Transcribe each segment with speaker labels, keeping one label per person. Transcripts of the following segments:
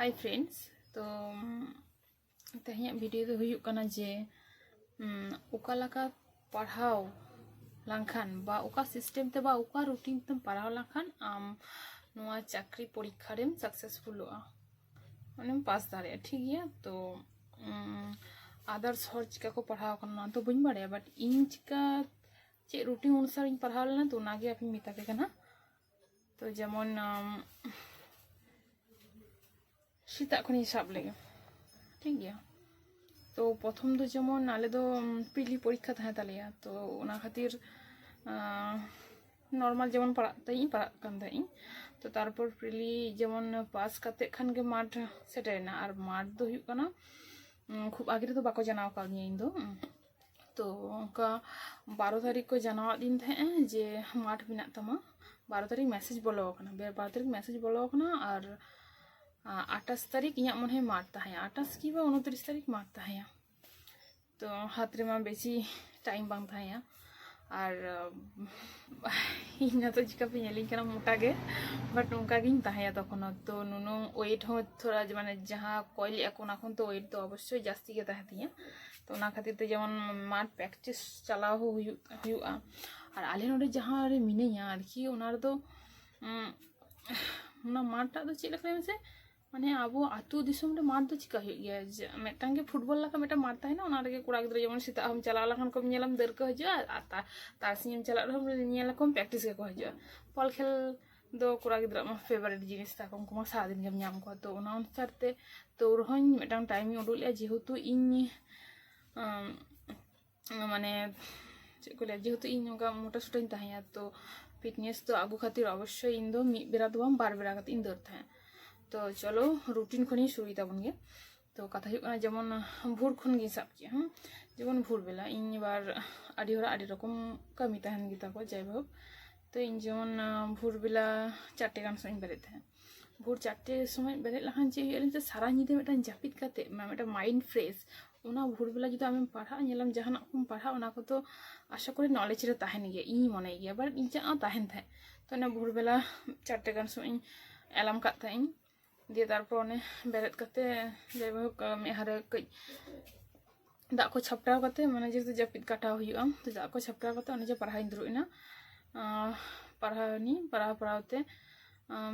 Speaker 1: ᱦᱟᱭ friends ᱛᱚ ᱛᱮᱦᱮᱧᱟᱜ video ᱫᱚ ᱦᱩᱭᱩᱜ ᱠᱟᱱᱟ ᱡᱮ ᱚᱠᱟ ᱞᱮᱠᱟ ᱯᱟᱲᱦᱟᱣ ᱞᱮᱱᱠᱷᱟᱱ ᱵᱟ ᱚᱠᱟ ᱥᱤᱥᱴᱮᱢ ᱛᱮ ᱵᱟ ᱚᱠᱟ ᱨᱩᱴᱤᱱ ᱛᱮᱢ ᱯᱟᱲᱦᱟᱣ ᱞᱮᱱᱠᱷᱟᱱ ᱟᱢ ᱱᱚᱣᱟ ᱪᱟᱹᱠᱨᱤ ᱯᱚᱨᱤᱠᱠᱷᱟ ᱨᱮᱢ ᱥᱟᱠᱥᱮᱥᱯᱷᱩᱞᱚᱜᱼᱟ ᱢᱟᱱᱮᱢ ᱯᱟᱥ ᱫᱟᱲᱮᱭᱟᱜᱼᱟ ᱴᱷᱤᱠ ᱜᱮᱭᱟ ᱛᱚ আদার্স হর চিকা কো পড়াও করনা তো বুঝ বাড়ে বাট ইন চিকা চে রুটিন অনুসার ইন পড়াও লেনা তো নাগে আপনি মিতাতে কেনা তো যেমন ᱥᱮᱛᱟᱜ ᱠᱷᱚᱱᱤᱧ ᱥᱟᱵ ᱞᱮᱜᱮ ᱴᱷᱤᱠ ᱜᱮᱭᱟ ᱛᱚ ᱯᱨᱚᱛᱷᱚᱢ ᱫᱚ ᱡᱮᱢᱚᱱ ᱟᱞᱮ ᱫᱚ ᱯᱤᱞᱤ ᱯᱚᱨᱤᱠᱠᱷᱟ ᱛᱟᱦᱮᱸ ᱛᱟᱞᱮᱭᱟ ᱛᱚ ᱚᱱᱟ ᱠᱷᱟᱹᱛᱤᱨ নর্মাল যেমন পড়াতেই তাই কান তাই। তো তারপর পিলি যেমন পাস কাতে খানকে মাঠ সেটাই না। আর মাঠ তো হুᱭᱩᱜ কানা খুব আগে তো বাকো জানাও কাল নিয়ে দো তো অঙ্কা 12 তারিখ কো জানাও দিন থাকে যে মাঠ মিনা তামা। 12 তারিখ মেসেজ বলো কানা। 12 তারিখ মেসেজ বলো কানা। আর ᱟᱴᱷᱟᱥ ᱛᱟᱹᱨᱤᱠᱷ ᱤᱧᱟᱹᱜ ᱢᱚᱱᱮ ᱦᱚᱭ ᱢᱟᱴ ᱛᱟᱦᱮᱸᱭᱟ ᱟᱴᱷᱟᱥ ᱠᱤᱵᱟ ᱩᱱᱛᱨᱤᱥ ᱛᱟᱹᱨᱤᱠᱷ ᱢᱟᱴ ᱛᱟᱦᱮᱸᱭᱟ ᱛᱚ ᱦᱟᱛ ᱨᱮᱢᱟ ᱵᱮᱥᱤ ᱴᱟᱭᱤᱢ ᱵᱟᱝ ᱛᱟᱦᱮᱸᱭᱟ ᱟᱨ ᱤᱧ ᱱᱤᱛᱚᱜ ᱪᱤᱠᱟᱹᱯᱮ ᱧᱮᱞᱤᱧ ᱠᱟᱱᱟ ᱢᱚᱴᱟᱜᱮ ᱵᱟᱴ ᱚᱱᱠᱟᱜᱤᱧ ᱛᱟᱦᱮᱸᱭᱟ ᱛᱚᱠᱷᱚᱱ ᱛᱚ ᱱᱩᱱᱟᱹᱝ ᱳᱭᱮᱴ ᱦᱚᱸ ᱛᱷᱚᱲᱟ ᱢᱟᱱᱮ ᱡᱟᱦᱟᱸ ᱠᱚᱭ ᱞᱮᱜᱼᱟ ᱠᱚ ᱚᱱᱟ ᱠᱷᱚᱱ ᱛᱚ ᱳᱭᱮᱴ ᱫᱚ ᱚᱵᱚᱥᱥᱳᱭ ᱡᱟᱹᱥᱛᱤ ᱜᱮ ᱛᱟᱦᱮᱸ ᱛᱤᱧᱟ ᱛᱚ ᱚᱱᱟ ᱠᱷᱟᱹᱛᱤᱨ ᱛᱮ ᱡᱮᱢᱚᱱ ᱢᱟᱴ ᱯᱨᱮᱠᱴᱤᱥ ᱪᱟᱞᱟᱣ ᱦᱚᱸ ᱦᱩᱭᱩᱜ ᱦᱩᱭᱩᱜᱼᱟ ᱟᱨ ᱟᱞᱮ ᱱᱚᱰᱮ ᱡᱟᱦᱟᱸ ᱨᱮ ᱢᱤᱱᱟᱹᱧᱟ ᱟᱨᱠᱤ ᱚᱱᱟ ᱨᱮᱫᱚ ᱚᱱᱟ ᱢᱟᱴᱷᱴᱟᱜ ᱫᱚ ᱪᱮᱫ ᱞᱮᱠᱟ ᱢᱮᱥᱮ ᱢᱟᱱᱮ ᱟᱵᱚ ᱟᱛᱳ ᱫᱤᱥᱚᱢ ᱨᱮ ᱢᱟᱴ ᱫᱚ ᱪᱤᱠᱟ ᱦᱩᱭᱩᱜ ᱜᱮᱭᱟ ᱡᱮ ᱢᱤᱫᱴᱟᱝ ᱜᱮ ᱯᱷᱩᱴᱵᱚᱞ ᱞᱮᱠᱟ ᱢᱤᱫᱴᱟᱝ ᱢᱟᱴ ᱛᱟᱦᱮᱱᱟ ᱚᱱᱟ ᱨᱮᱜᱮ ᱠᱚᱲᱟ ᱜᱤᱫᱽᱨᱟᱹ ᱡᱮᱢᱚᱱ ᱥᱮᱛᱟᱜ ᱦᱚᱸᱢ ᱪᱟᱞᱟᱣ ᱞᱮᱱᱠᱷᱟᱱ ᱠᱚᱢ ᱧᱮᱞᱟᱢ ᱫᱟᱹᱲᱠᱚ ᱦᱤᱡᱩᱜᱼᱟ ᱟᱨ ᱛᱟᱨᱟᱥᱤᱧ ᱮᱢ ᱪᱟᱞᱟᱜ ᱨᱮᱦᱚᱸ ᱧᱮᱞᱟᱠᱚᱢ ᱯᱨᱮᱠᱴᱤᱥ ᱜᱮᱠᱚ ᱦᱤᱡᱩᱜᱼᱟ ᱵᱚᱞ ᱠᱷᱮᱞ ᱫᱚ ᱠᱚᱲᱟ ᱜᱤᱫᱽᱨᱟᱹ ᱢᱟ ᱯᱷᱮᱵᱟᱨᱮᱴ ᱡᱤᱱᱤᱥ ᱛᱟᱠᱚ ᱩᱱᱠᱩ ᱢᱟ ᱥᱟᱨᱟᱫᱤᱱ ᱜᱮᱢ ᱧᱟᱢ ᱠᱚᱣᱟ ᱛᱚ ᱚᱱᱟ ᱚᱱᱩᱥᱟᱨ ᱛᱮ ᱛᱚ ᱨᱮᱦᱚᱸᱧ ᱢᱤᱫᱴᱟᱝ ᱴᱟᱭᱤᱢᱤᱧ ᱩᱰᱩᱠ ᱞᱮᱫᱼᱟ ᱡᱮᱦᱮᱛᱩ ᱤᱧ মানে ᱪᱮᱫ ᱠᱚ ᱞᱟᱹᱭᱟ ᱡᱮᱦᱮᱛᱩ ᱤᱧ ᱱᱚᱝᱠᱟ ᱢᱳᱴᱟᱥᱳᱴᱟᱧ ᱛᱟᱦᱮᱸᱭᱟ ᱛᱚ ᱯᱷᱤᱴᱱᱮᱥ ᱫᱚ ᱟᱹᱜᱩ ᱠᱷᱟᱹᱛᱤᱨ ᱚᱵᱚᱥᱥᱳᱭ ᱤᱧ ᱫᱚ ᱢᱤᱫ ᱵᱮᱲᱟ ᱫᱚ ᱵᱟᱝ ᱵᱟᱨ ᱵᱮᱲᱟ ᱠᱟᱛᱮ ᱤᱧ ᱫᱟᱹᱲ ᱛᱟᱦᱮᱸᱫ তো চলো রুটিন খনি शुरू তাবন গে তো কথা মানে যেমন ভোর খন গে সাবকে হ্যাঁ যেমন ভোরবেলা ইন এবার আড়ি হরা আড়ি রকম কামি তাহান গে তাকো যাই ভাব তো ইন যেমন ভোরবেলা চারটে গান সময় বেরোতে হ্যাঁ ভোর চারটে সময় বেরোলে লাখান যে যে সারা নিতে একটা জাপিত কাতে একটা মাইন্ড ফ্রেশ ওনা ভোরবেলা যদি আমি পড়া নিলাম জাহান আকুম পড়া ওনা কত আশা করি নলেজ রে তাহেন গে ই মনে গিয়া বাট ইন যা তাহেন থাকে তো না, ভোরবেলা চারটে গান সময় এলাম কাত থাকি ᱫᱤᱭᱮ ᱛᱟᱨᱯᱚᱨ ᱚᱱᱮ ᱵᱮᱨᱮᱫ ᱠᱟᱛᱮ ᱡᱟᱭᱦᱳᱠ ᱢᱮᱫᱦᱟᱨᱮ ᱠᱟᱹᱡ ᱫᱟᱜ ᱠᱚ ᱪᱷᱟᱯᱴᱟᱣ ᱠᱟᱛᱮ ᱢᱟᱱᱮ ᱡᱮᱦᱮᱛᱩ ᱡᱟᱹᱯᱤᱫ ᱠᱟᱴᱟᱣ ᱦᱩᱭᱩᱜᱼᱟ ᱛᱚ ᱫᱟᱜ ᱠᱚ ᱪᱷᱟᱯᱴᱟᱣ ᱠᱟᱛᱮ ᱚᱱᱮ ᱡᱮ ᱯᱟᱲᱦᱟᱣᱤᱧ ᱫᱩᱲᱩᱵ ᱮᱱᱟ ᱯᱟᱲᱦᱟᱣ ᱮᱱᱤᱧ ᱯᱟᱲᱦᱟᱣ ᱯᱟᱲᱦᱟᱣ ᱛᱮ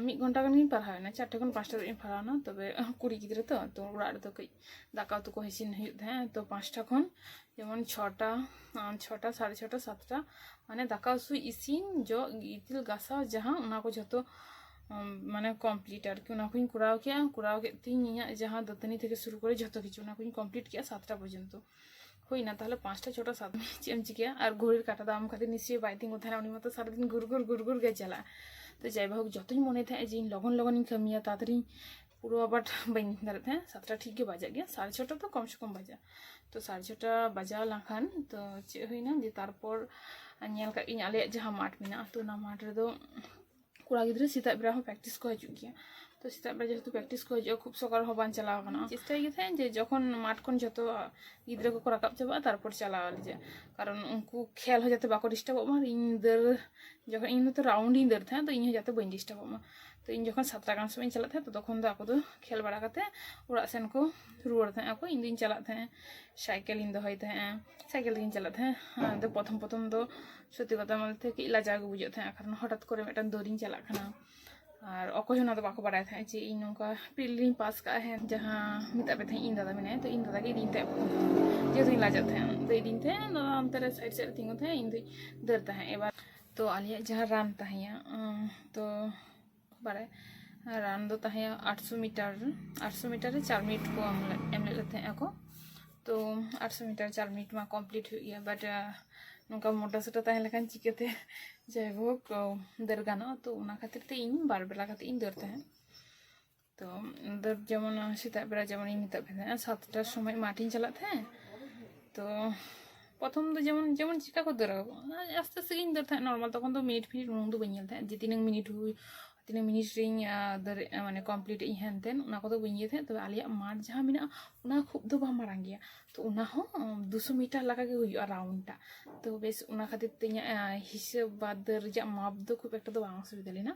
Speaker 1: ᱢᱤᱫ ᱜᱷᱚᱱᱴᱟ ᱜᱟᱱᱤᱧ ᱯᱟᱲᱦᱟᱣᱮᱱᱟ ᱪᱟᱨᱴᱟ ᱠᱷᱚᱱ ᱯᱟᱸᱪᱴᱟ ᱫᱷᱟᱹᱵᱤᱡ ᱤᱧ ᱯᱟᱲᱦᱟᱣᱮᱱᱟ ᱛᱚᱵᱮ ᱠᱩᱲᱤ ᱜᱤᱫᱽᱨᱟᱹ ᱛᱚ ᱛᱚ ᱚᱲᱟᱜ ᱨᱮᱫᱚ ᱠᱟᱹᱡ ᱫᱟᱠᱟ ᱩᱛᱩ ᱠᱚ ᱤᱥᱤᱱ ᱦᱩᱭᱩᱜ ᱛᱟᱦᱮᱸᱫ ᱛᱚ ᱯᱟᱸᱪᱴᱟ ᱠᱷᱚᱱ ᱡᱮᱢᱚᱱ ᱪᱷᱚᱴᱟ ᱪᱷᱚᱴᱟ ᱥᱟᱲᱮ ᱪᱷᱚᱴᱟ ᱥᱟᱛᱴᱟ ᱢᱟᱱᱮ ᱫᱟᱠᱟ ᱩᱛᱩ ᱤᱥᱤᱱ ᱡᱚᱜ ᱜᱤᱛᱤᱞ ᱜᱟᱥᱟᱣ ᱡᱟᱦᱟᱸ ᱚᱱᱟ ᱠᱚ ᱡᱷᱚᱛᱚ ᱢᱟᱱᱮ ᱠᱚᱢᱯᱞᱤᱴ ᱟᱨᱠᱤ ᱚᱱᱟ ᱠᱚᱧ ᱠᱚᱨᱟᱣ ᱠᱮᱜᱼᱟ ᱠᱚᱨᱟᱣ ᱠᱮᱫ ᱛᱤᱧ ᱤᱧᱟᱹᱜ ᱡᱟᱦᱟᱸ ᱫᱟᱹᱛᱟᱹᱱᱤ ᱛᱷᱮᱠᱮ ᱥᱩᱨᱩ ᱠᱚᱨᱮ ᱡᱷᱚᱛᱚ ᱠᱤᱪᱷᱩ ᱚᱱᱟ ᱠᱚᱧ ᱠᱚᱢᱯᱞᱤᱴ ᱠᱮᱜᱼᱟ ᱥᱟᱛᱴᱟ ᱯᱚᱨᱡᱚᱱᱛᱚ ᱦᱩᱭᱱᱟ ᱛᱟহলে ᱯᱟঁচটা ᱪᱷᱚᱴᱟ সাত, চেমচি কে আর ঘড়ির কাটা দাম খাতে নিশ্চয়ই বাড়িতে তিন কোথায় উনি মতো সারাদিন ঘুর ঘুর ঘুর ঘুর গে চালা তো যাই হোক, যতই মনে থাকে যে লগন লগনই কামিয়া তাড়াতাড়ি পুরো আবার বাইন দাঁড়া থাকে হ্যাঁ, সাতটা ঠিকই বাজা গিয়া, সাড়ে ছটা তো কমসে কম বাজা। তো সাড়ে ছটা বাজা লাখান তো চেয়ে হই না যে তারপর আলে কাকিং যাহা মাঠ মেনা, তো না মাঠ রেদো ᱠᱚᱲᱟ ᱜᱤᱫᱽᱨᱟᱹ ᱥᱮᱛᱟᱜ ᱵᱮᱲᱟ ᱦᱚᱸ ᱯᱨᱮᱠᱴᱤᱥ ᱠᱚ ᱦᱤᱡᱩᱜ ᱜᱮᱭᱟ ᱛᱚ ᱥᱮᱛᱟᱜ ᱵᱮᱲᱟ ᱡᱮᱦᱮᱛᱩ ᱯᱨᱮᱠᱴᱤᱥ ᱠᱚ ᱦᱤᱡᱩᱜᱼᱟ ᱠᱷᱩᱵ ᱥᱚᱠᱟᱞ ᱦᱚᱸ ᱵᱟᱝ ᱪᱟᱞᱟᱣ ᱠᱟᱱᱟ ᱪᱮᱥᱴᱟᱭ ᱜᱮ ᱛᱟᱦᱮᱸ ᱡᱮ ᱡᱚᱠᱷᱚᱱ ᱢᱟᱴ ᱠᱷᱚᱱ ᱡᱚᱛᱚ ᱜᱤᱫᱽᱨᱟᱹ ᱠᱚᱠᱚ ᱨᱟᱠᱟᱵ ᱪᱟᱵᱟᱜᱼᱟ ᱛᱟᱨᱯᱚᱨ ᱪᱟᱞᱟᱣ ᱟᱞᱮ ᱡᱮ ᱠᱟᱨᱚᱱ ᱩᱱᱠᱩ ᱠᱷᱮᱞ ᱦᱚᱸ ᱡᱟᱛᱮ ᱵᱟᱠᱚ ᱰᱤᱥᱴᱟᱵᱚᱜ ᱢᱟ ᱤᱧ ᱫᱟᱹᱲ ᱡᱚᱠᱷᱚᱱ ᱤᱧ ᱫᱚ ᱨᱟᱣᱩᱱᱰ ᱤᱧ ᱫᱟᱹᱲ ᱛᱟᱦᱮᱸ ᱛᱚ ᱤᱧ ᱦᱚᱸ ᱡᱟᱛᱮ ᱵᱟᱹᱧ ᱰᱤᱥᱴᱟᱵᱚᱜ ᱢᱟ ᱛᱚ ᱤᱧ ᱡᱚᱠᱷᱚᱱ ᱥᱟᱛᱴᱟ ᱜᱟᱱ ᱥᱚᱢᱚᱭ ᱤᱧ ᱪᱟᱞᱟᱜ ᱛᱟᱦᱮᱸ ᱛᱚᱠᱷᱚᱱ ᱫᱚ ᱟᱠᱚ ᱫᱚ ᱠᱷᱮᱞ ᱵᱟᱲᱟ ᱠᱟᱛᱮ ᱚᱲᱟᱜ ᱥᱮᱱ ᱠᱚ ᱨᱩᱣᱟᱹᱲ ᱛᱟᱦᱮᱸ ᱟᱠᱚ ᱤᱧ ᱫᱩᱧ ᱪᱟᱞᱟᱜ ᱥᱟᱭᱠᱮᱞ ᱤᱧ ᱫᱚᱦᱚᱭ ᱥᱟᱭᱠᱮᱞ ᱪᱟᱞᱟᱜ ᱛᱟᱦᱮᱸᱜ ᱟᱫᱚ ᱯᱨᱚᱛᱷᱚᱢ ᱯᱨᱚᱛᱷᱚᱢ ᱫᱚ ᱥᱚᱛᱤ ᱠᱟᱛᱷᱟ ᱢᱚᱫᱽᱫᱷᱮ ᱛᱷᱮᱠᱮ ᱤᱞᱟᱡ ᱟᱜᱮ ᱵᱩᱡᱷᱟᱹᱜ ᱛᱟᱦᱮᱸᱜᱼᱟ ᱠᱟᱨᱚᱱ ᱦᱚᱴᱟᱛ ᱠᱚᱨᱮ ᱢᱤᱫᱴᱟᱝ ᱫᱚᱨᱤᱧ ᱪᱟᱞᱟᱜ ᱠᱟᱱᱟ ᱟᱨ ᱚᱠᱚᱭ ᱦᱚᱸ ᱚᱱᱟ ᱫᱚ ᱵᱟᱠᱚ ᱵᱟᱲᱟᱭ ᱛᱟᱦᱮᱸᱜ ᱡᱮ ᱤᱧ ᱱᱚᱝᱠᱟ ᱯᱤᱞᱤᱧ ᱯᱟᱥ ᱠᱟᱜᱼᱟ ᱦᱮᱸ ᱡᱟᱦᱟᱸ ᱢᱮᱛᱟᱜ ᱯᱮ ᱛᱟᱦᱮᱸᱜ ᱤᱧ ᱫᱟᱫᱟ ᱢᱮᱱᱟᱭᱟ ᱛᱚ ᱤᱧ ᱫᱟᱫᱟ ᱜᱮ ᱤᱫᱤᱧ ᱛᱟᱦᱮᱸᱜ ᱡᱮᱦᱮᱛᱩᱧ ᱞᱟᱡᱟᱜ ᱛᱟᱦᱮᱸᱜ ᱛᱚ ᱤᱫᱤᱧ ᱛᱟᱦᱮᱸᱜ ᱫᱟᱫᱟ ᱚᱱᱛᱮ ᱨᱮ ᱥᱟᱭᱤᱰ ᱥᱟᱭᱤᱰ ᱛᱤᱸᱜᱩ ᱛᱟᱦᱮᱸᱜ ᱤᱧ ᱫᱩᱧ ᱫᱟᱹᱲ ᱛᱟᱦᱮᱸᱜ ᱮᱵᱟᱨ ᱛᱚ ᱟᱞᱮᱭᱟᱜ ᱡᱟᱦᱟᱸ ᱨᱟᱱ ᱛᱟᱦᱮᱸᱭᱟ ᱛᱚ ᱵᱟᱲᱟᱭ রান দো তাহে আটশো মিটার আটশো মিটারে চার মিনিট কো এমলে এমলে তাহে তো আটশো মিটার চার মিনিট মা কমপ্লিট হয়ে গিয়া বাট ᱱᱚᱝᱠᱟ ᱢᱚᱴᱟ ᱥᱚᱴᱟ ᱛᱟᱦᱮᱸ ᱞᱮᱠᱷᱟᱱ ᱪᱤᱠᱟᱹᱛᱮ ᱡᱟᱭᱦᱳᱠ ᱫᱟᱹᱲ ᱜᱟᱱᱚᱜᱼᱟ ᱛᱚ ᱚᱱᱟ ᱠᱷᱟᱹᱛᱤᱨ ᱛᱮ ᱤᱧ ᱵᱟᱨ ᱵᱮᱞᱟ ᱠᱟᱛᱮᱫ ᱤᱧ ᱫᱟᱹᱲ ᱛᱟᱦᱮᱸᱫ ᱛᱚ ᱫᱟᱹᱲ ᱡᱮᱢᱚᱱ ᱥᱮᱛᱟᱜ ᱵᱮᱲᱟ ᱡᱮᱢᱚᱱ ᱤᱧ ᱢᱮᱛᱟᱜ ᱯᱮ ᱛᱟᱦᱮᱸᱫ ᱥᱟᱛটার সময় মাঠᱤᱧ ᱪᱟᱞᱟᱜ ᱛᱟᱦᱮᱸᱫ তো প্রথম তো যেমন যেমন চিকা করতে রাখব আস্তে আস্তে কিন্তু ধরতে নর্মাল তখন তো মিনিট ফিনিট উনুন তো বেঞ্জেল থাকে যে তিন মিনিট হুই ᱛᱤᱱᱟᱹᱜ ᱢᱤᱱᱤᱴ ᱨᱤᱧ ᱫᱟᱲᱮ ᱢᱟᱱᱮ ᱠᱚᱢᱯᱞᱤᱴ ᱤᱧ ᱦᱮᱱ ᱛᱮᱱ ᱚᱱᱟ ᱠᱚᱫᱚ ᱵᱟᱹᱧ ᱤᱭᱟᱹ ᱛᱟᱦᱮᱸᱫ ᱛᱚᱵᱮ ᱟᱞᱮᱭᱟᱜ ᱢᱟᱴ ᱡᱟᱦᱟᱸ ᱢᱮᱱᱟᱜᱼᱟ ᱚᱱᱟ ᱠᱷᱩᱵ ᱫᱚ ᱵᱟᱝ ᱢᱟᱨᱟᱝ ᱜᱮᱭᱟ ᱛᱚ ᱚᱱᱟ ᱦᱚᱸ ᱫᱩᱥᱚ ᱢᱤᱴᱟᱨ ᱞᱮᱠᱟ ᱜᱮ ᱦᱩᱭᱩᱜᱼᱟ ᱨᱟᱣᱩᱱᱰᱴᱟᱜ ᱛᱚ ᱵᱮᱥ ᱚᱱᱟ ᱠᱷᱟᱹᱛᱤᱨ ᱛᱮ ᱤᱧᱟᱹᱜ ᱦᱤᱥᱟᱹᱵ ᱵᱟ ᱫᱟᱹᱲ ᱨᱮᱭᱟᱜ ᱢᱟᱯ ᱫᱚ ᱠᱷᱩᱵ ᱮᱠᱴᱟ ᱫᱚ ᱵᱟᱝ ᱚᱥᱩᱵᱤᱫᱟ ᱞᱮᱱᱟ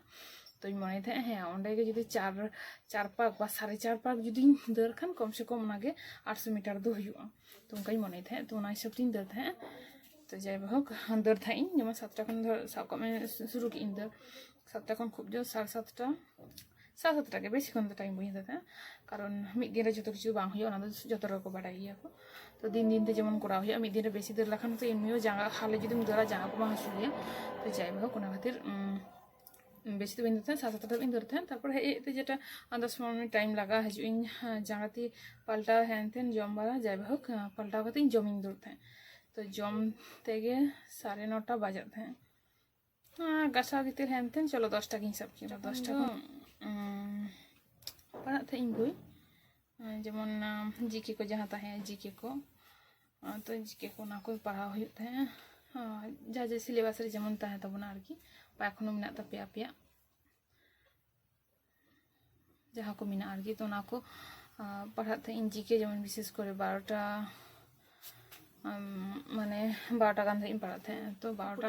Speaker 1: ᱛᱚᱧ ᱢᱚᱱᱮᱭ ᱛᱟᱦᱮᱸᱫ ᱦᱮᱸ ᱚᱸᱰᱮ ᱜᱮ ᱡᱩᱫᱤ ᱪᱟᱨ ᱪᱟᱨ ᱯᱟᱠ ᱵᱟ ᱥᱟᱲᱮ ᱪᱟᱨ ᱯᱟᱠ ᱡᱩᱫᱤᱧ ᱫᱟᱹᱲ ᱠᱷᱟᱱ ᱠᱚᱢ ᱥᱮ ᱠᱚᱢ ᱚᱱᱟᱜᱮ ᱟᱴᱥᱚ ᱢᱤᱴᱟᱨ ᱫᱚ ᱦᱩᱭᱩᱜᱼᱟ ᱛᱚ ᱚᱱᱠᱟᱧ ᱢᱚᱱᱮ ᱛᱟᱦᱮᱸᱫ ᱛᱚ ᱚᱱᱟ ᱦᱤᱥᱟᱹᱵ ᱛᱤᱧ ᱫᱟᱹᱲ ᱛᱟᱦᱮᱸᱫ ᱛᱚ ᱡᱟᱭᱦᱳᱠ ᱫᱟᱹᱲ ᱛᱟᱦᱮᱸᱜ ᱤᱧ ᱡᱮᱢᱚᱱ ᱥᱟᱛᱴᱟ ᱠᱷᱚᱱ ᱥᱟᱵ ᱠᱟᱜ ᱢᱮ ᱥᱩᱨᱩ ᱠᱮᱜ ᱤᱧ ᱫᱟᱹᱲ সাতটা এখন খুব জোর সাড়ে সাতটা ᱥᱟᱣ ᱥᱟᱛᱨᱟᱜᱮ ᱵᱮᱥᱤ ᱠᱷᱚᱱ ᱫᱚ ᱴᱟᱭᱤᱢ ᱵᱟᱹᱧ ᱦᱟᱛᱟᱣᱟ ᱠᱟᱨᱚᱱ ᱢᱤᱫ ᱫᱤᱱ ᱨᱮ ᱡᱚᱛᱚ ᱠᱤᱪᱷᱩ ᱵᱟᱝ ᱦᱩᱭᱩᱜᱼᱟ ᱚᱱᱟ ᱫᱚ ᱡᱚᱛᱚ ᱨᱚᱠᱚᱢ ᱵᱟᱰᱟᱭ ᱜᱮᱭᱟ ᱠᱚ ᱛᱚ ᱫᱤᱱ ᱫᱤᱱ ᱛᱮ ᱡᱮᱢᱚᱱ ᱠᱚᱨᱟᱣ ᱦᱩᱭᱩᱜᱼᱟ ᱢᱤᱫ ᱫᱤᱱ ᱨᱮ ᱵᱮᱥᱤ ᱫᱟᱹᱲ ᱞᱮᱠᱷᱟᱱ ᱛᱚ ᱮᱢᱱᱤও ᱡᱟᱸᱜᱟ হালে যদি দৌড়া জাঙ্গা ᱠᱚ ᱵᱟᱝ ᱦᱟᱹᱥᱩ ᱜᱮᱭᱟ ᱛᱚ ᱡᱟᱭ হোক ᱚᱱᱟ খাতির বেশি তো বিন্দু থাকেন সাত সাতটা বিন্দু থাকেন তারপরে হেঁটে যেটা দশ পনেরো মিনিট টাইম লাগা হাজু ইন জাঙ্গাতে পাল্টা হ্যান তেন জম বাড়া যাই হোক পাল্টাও কাতে জমিন দৌড় থাকেন তো জম থেকে সাড়ে নটা বাজার থাকেন ᱜᱟᱥᱟᱣ ᱜᱤᱛᱤᱨ ᱦᱮᱱᱛᱮᱱ ᱪᱚᱞᱚ ᱫᱚᱥ ᱴᱟᱠᱟᱧ ᱥᱟᱵ ᱠᱮᱫᱟ ᱫᱚᱥ ᱴᱟᱠᱟ ᱯᱟᱲᱦᱟᱜ ᱛᱟᱦᱮᱸ ᱤᱧ ᱵᱳᱭ ᱡᱮᱢᱚᱱ ᱡᱤᱠᱮ ᱠᱚ ᱡᱟᱦᱟᱸ ᱛᱟᱦᱮᱸ ᱡᱤᱠᱮ ᱠᱚ ᱛᱚ ᱡᱤᱠᱮ ᱠᱚ ᱚᱱᱟ ᱠᱚ ᱯᱟᱲᱦᱟᱣ ᱦᱩᱭᱩᱜ ᱛᱟᱦᱮᱸᱜᱼᱟ ᱡᱟᱦᱟᱸ ᱡᱮ ᱥᱤᱞᱮᱵᱟᱥ ᱨᱮ ᱡᱮᱢᱚᱱ ᱛᱟᱦᱮᱸ ᱛᱟᱵᱚᱱᱟ ᱟᱨᱠᱤ ᱵᱟ ᱮᱠᱷᱚᱱᱚ ᱢᱮᱱᱟᱜ ᱛᱟᱯᱮᱭᱟ ᱟᱯᱮᱭᱟᱜ ᱡᱟᱦᱟᱸ ᱠᱚ ᱢᱮᱱᱟᱜᱼᱟ ᱟᱨᱠᱤ ᱛᱚ ᱚᱱᱟ ᱠᱚ ᱯᱟᱲᱦᱟᱜ ᱛᱟᱦᱮᱸ ᱤᱧ ᱡᱤᱠᱮ ᱡᱮᱢᱚᱱ ᱵᱤᱥᱮᱥ ᱠᱚᱨᱮ ᱵᱟᱨোᱴᱟ ᱢᱟᱱᱮ ᱵᱟᱨᱚᱴᱟ ᱜᱟᱱ ᱫᱷᱟᱹᱨᱤᱡ ᱤᱧ ᱯᱟᱲᱦᱟᱜ ᱛᱟᱦᱮᱸᱜᱼᱟ ᱛᱚ ᱵᱟᱨᱚᱴᱟ